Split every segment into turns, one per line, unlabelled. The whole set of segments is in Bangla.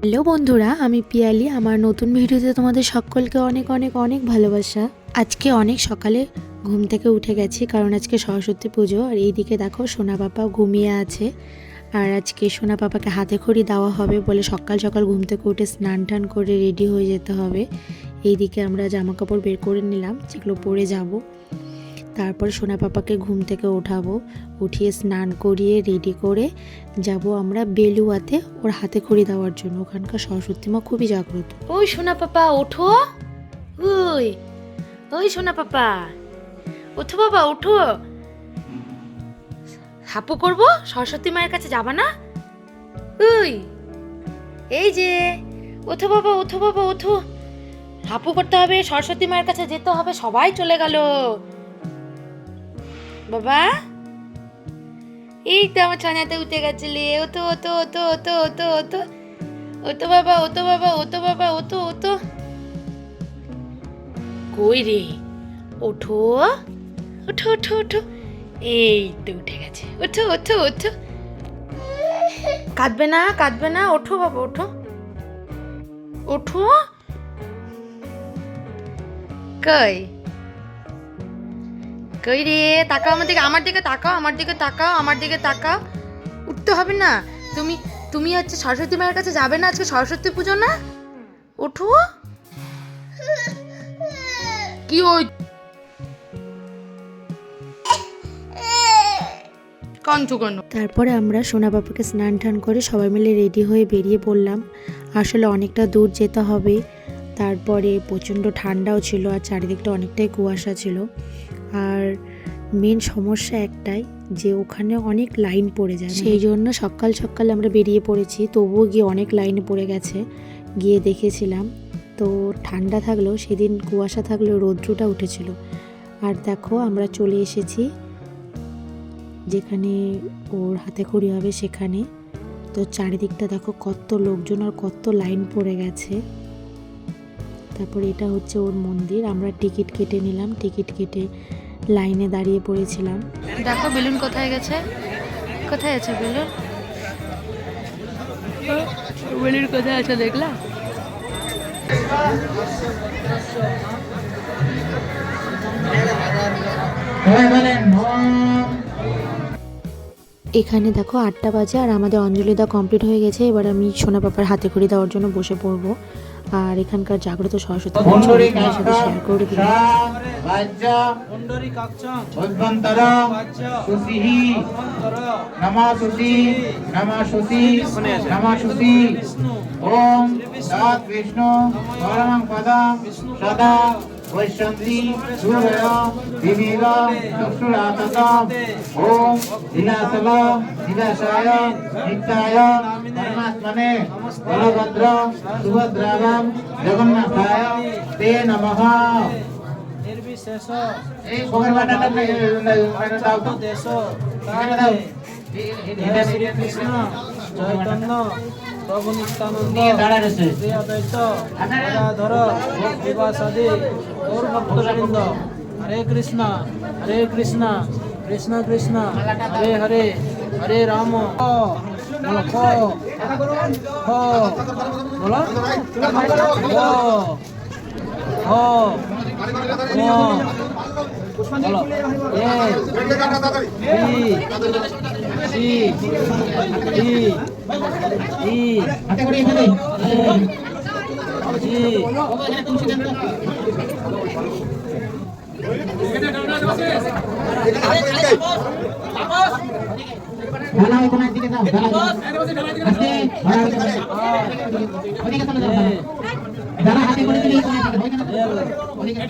হ্যালো বন্ধুরা, আমি পিয়ালি। আমার নতুন ভিডিওতে তোমাদের সকলকে অনেক অনেক অনেক ভালোবাসা। আজকে অনেক সকালে ঘুম থেকে উঠে গেছি, কারণ আজকে সরস্বতী পুজো। আর এইদিকে দেখো, সোনা পাপা ঘুমিয়ে আছে। আর আজকে সোনা পাপাকে হাতে খড়ি দেওয়া হবে বলে সকাল সকাল ঘুম থেকে উঠে স্নান টান করে রেডি হয়ে যেতে হবে। এইদিকে আমরা জামা কাপড় বের করে নিলাম, যেগুলো পরে যাব। তারপর সোনা পাপাকে ঘুম থেকে ওঠাবো, উঠিয়ে স্নান করিয়ে রেডি করে যাব আমরা বেলুয়াতে ওর হাতে খড়ি দেওয়ার জন্য। ওখানকার সরস্বতী মা খুবই জাগ্রত।
ওই সোনা পাপা, ওঠো। ওই ওই সোনা পাপা। ওঠো বাবা, ওঠো। হাপু করব? সরস্বতী মায়ের কাছে যাবা না? ওই, এই যে, ওঠো বাবা ওঠো বাবা, ওঠো। হাপু করতে হবে, সরস্বতী মায়ের কাছে যেতে হবে, সবাই চলে গেল। বাবা? এই তো আমার ছানাতে উঠে গেছিলে ও তো ও তো ও তো ও তো ও তো ও তো ও তো বাবা ও তো বাবা ও তো বাবা ও তো ও তো কই রে? ওঠো। ওঠো ওঠো ওঠো। এই তো উঠে গেছে। ওঠো ওঠো ওঠো। কাঁদবে না কাঁদবে না। ওঠো বাবা, ওঠো। ওঠো। কই? কই রে? তাকাও আমার দিকে আমার দিকে তাকাও, আমার দিকে তাকাও, আমার দিকে তাকাও। উঠতে হবে না। তুমি তুমি হচ্ছে সরস্বতী মায়ের কাছে যাবে না আজকে সরস্বতী পুজো না? ওঠো। কি ওই কাঞ্চু কেন?
তারপরে আমরা সোনা পাপাকে স্নান টান করে সবাই মিলে রেডি হয়ে বেরিয়ে পড়লাম। আসলে অনেকটা দূর যেতে হবে। তারপরে প্রচণ্ড ঠান্ডাও ছিল আর চারিদিকটা অনেকটাই কুয়াশা ছিল। আর মেন সমস্যা একটাই যে ওখানে অনেক লাইন পড়ে যায়। সেই জন্য সকাল সকাল আমরা বেরিয়ে পড়েছি, তবুও গিয়ে অনেক লাইনে পড়ে গেছে, গিয়ে দেখেছিলাম। তো ঠান্ডা থাকলেও, সেদিন কুয়াশা থাকলেও রৌদ্রটা উঠেছিল। আর দেখো, আমরা চলে এসেছি যেখানে ওর হাতে খড়ি হবে সেখানে। তো চারিদিকটা দেখো কত লোকজন আর কত লাইন পড়ে গেছে। তারপর এটা হচ্ছে ওর মন্দির, আমরা টিকিট কেটে নিলাম। টিকিট কেটে লাইনে দাঁড়িয়ে পড়েছিলাম।
দেখো বেলুন কোথায় গেছে? কোথায় আছে বেলুন? বেলুন কোথায় আছে দেখলা?
সবাই বলেন ওম
এখানে দেখো আটটা বাজে আর আমাদের অঞ্জলি দেওয়া কমপ্লিট হয়ে গেছে। এবার আমি সোনা পাপার হাতে খড়ি দেওয়ার জন্য বসে পড়ব। আর এখানকার জাগ্রত সরস্বতী সাথে শেয়ার করে দিলাম
ওম তৎ বিষ্ণু। পরমং পদম। সদা জগন্নাথায় তে নমঃ
নির্বিশেষ
এই ভোগের বাটাটা দাও তো
দেশ
এখানে দাও
জয় শ্রীকৃষ্ণ চৈতন্য প্রভু নিত্যানন্দ শ্রী অদ্বৈত গদাধর বিবাসাদি গৌর ভক্তবৃন্দ হরে কৃষ্ণ হরে কৃষ্ণ কৃষ্ণ কৃষ্ণ হরে হরে হরে রাম বলো খ খ বলো হ বলো এ বি
হাতে করে এখানে দাও ঢালা ওদিকে চলে যাও ঢালা হাতে করে দিলে ওখানে দিকে ওইখানে ওদিকে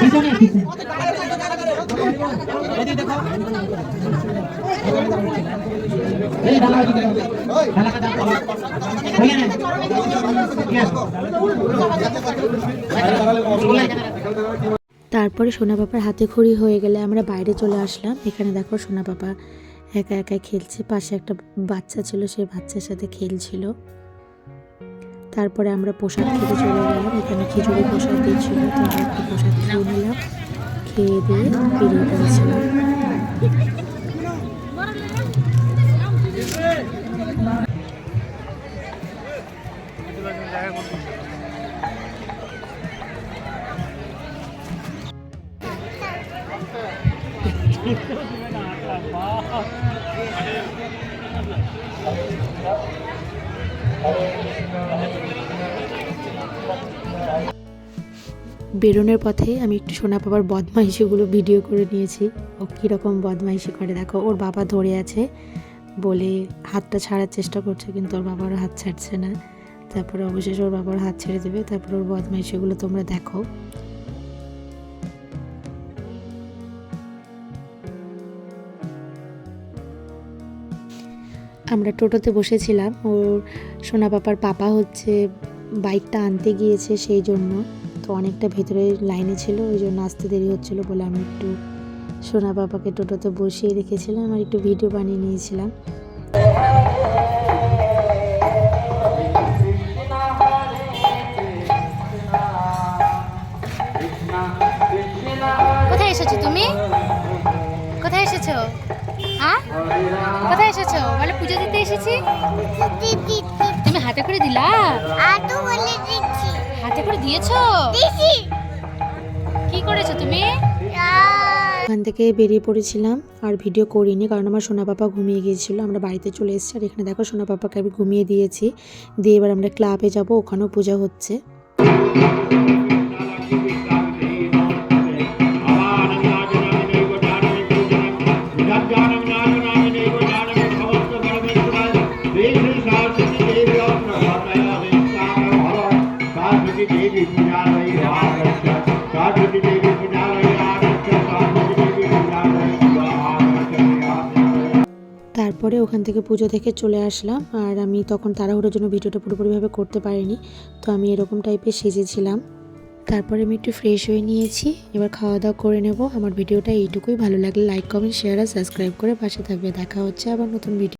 পিছনে এই ঢালা ওদিকে দাও ঢালাটা দাও ওইখানে
তারপরে সোনা পাপার হাতে খড়ি হয়ে গেলে আমরা বাইরে চলে আসলাম। এখানে দেখো সোনা পাপা একা একা খেলছে। পাশে একটা বাচ্চা ছিল সেই বাচ্চার সাথে খেলছিল। তারপরে আমরা প্রসাদ খেতে চলে গেলাম। এখানে খিচুড়ি প্রসাদ দিচ্ছিল তো প্রসাদ খেয়ে নিলাম। খেয়ে দিয়ে বেরিয়ে পড়েছিলাম। বেরোনোর পথে আমি একটু সোনা বাবার বদমাইশিগুলো ভিডিও করে নিয়েছি। ও কীরকম বদমাইশি করে? দেখো, ওর বাবা ধরে আছে বলে হাতটা ছাড়ার চেষ্টা করছে, কিন্তু ওর বাবার হাত ছাড়ছে না। তারপরে অবশেষে ওর বাবার হাত ছেড়ে দেবে। তারপর ওর বদমাইশিগুলো তোমরা দেখো। আমরা টোটোতে বসেছিলাম ওর সোনা পাপার পাপা হচ্ছে বাইকটা আনতে গিয়েছে সেই জন্য। তো অনেকটা ভেতরে লাইনে ছিল ওই জন্য আসতে দেরি হচ্ছিল বলে আমি একটু সোনা পাপাকে টোটোতে বসিয়ে রেখেছিলাম আর একটু ভিডিও বানিয়ে নিয়েছিলাম।
কোথায় এসেছ তুমি? কোথায় এসেছ? কোথায় এসেছ? বলে পুজো দিতে এসেছি। তুমি হাতে করে দিলা? হাতে করে দিয়েছ? কি করেছ তুমি?
ওখান থেকে বেরিয়ে পড়েছিলাম, আর ভিডিও করিনি, কারণ আমার সোনা পাপা ঘুমিয়ে গিয়েছিল। আমরা বাড়িতে চলে এসেছি, আর এখানে দেখো সোনা পাপাকে আমি ঘুমিয়ে দিয়েছি। দিয়ে এবার আমরা ক্লাবে যাব, ওখানেও পূজা হচ্ছে। ওখান থেকে পুজো থেকে চলে আসলাম। আর আমি তখন তাড়াহুড়োর জন্য ভিডিওটা পুরোপুরিভাবে করতে পারিনি। তো আমি এরকম টাইপের সেজেছিলাম তারপরে আমি একটু ফ্রেশ হয়ে নিয়েছি। এবার খাওয়া দাওয়া করে নেব। আমার ভিডিওটা এইটুকুই। ভালো লাগলে লাইক কমেন্ট শেয়ার আর সাবস্ক্রাইব করে পাশে থাকবে। দেখা হচ্ছে আবার নতুন ভিডিও